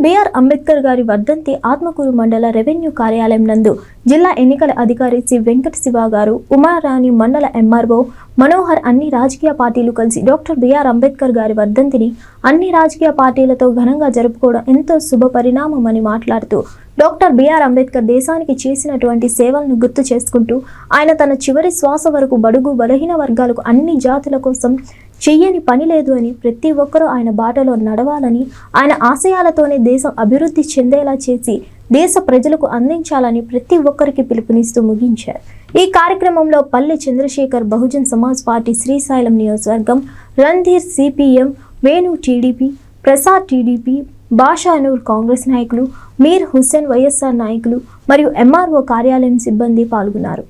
BR Ambedkar గారి వర్ధంతి ఆత్మకూరు మండల రెవెన్యూ కార్యాలయం నందు జిల్లా ఎన్నికల అధికారి శ్రీ వెంకట శివ గారు ఉమారాణి మండల ఎంఆర్ఓ మనోహర్ అన్ని రాజకీయ పార్టీలు కలిసి డాక్టర్ బిఆర్ అంబేద్కర్ గారి వర్ధంతిని అన్ని రాజకీయ పార్టీలతో ఘనంగా జరుపుకోవడం ఎంతో శుభ పరిణామమని మాట్లాడుతూ డాక్టర్ బిఆర్ అంబేద్కర్ దేశానికి చేసినటువంటి సేవలను గుర్తు చేసుకుంటూ ఆయన తన చివరి శ్వాస వరకు బడుగు బలహీన వర్గాలకు అన్ని జాతుల కోసం చెయ్యని పని లేదు అని ప్రతి ఒక్కరూ ఆయన బాటలో నడవాలని ఆయన ఆశయాలతోనే దేశం అభివృద్ధి చెందేలా చేసి దేశ ప్రజలకు అందించాలని ప్రతి ఒక్కరికి పిలుపునిస్తూ ముగించారు. ఈ కార్యక్రమంలో పల్లె చంద్రశేఖర్ బహుజన్ సమాజ్ పార్టీ శ్రీశైలం నియోజకవర్గం Randhir CPM Venu TDP Prasad TDP Bashanur Congress నాయకులు మీర్ హుస్సేన్ వైఎస్ఆర్ నాయకులు మరియు ఎంఆర్ఓ కార్యాలయం సిబ్బంది పాల్గొన్నారు.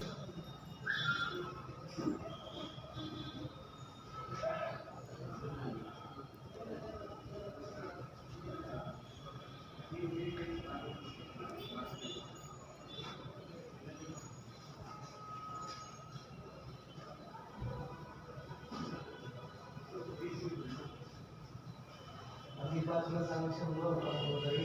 बाजूला सांगू शंभर रुपये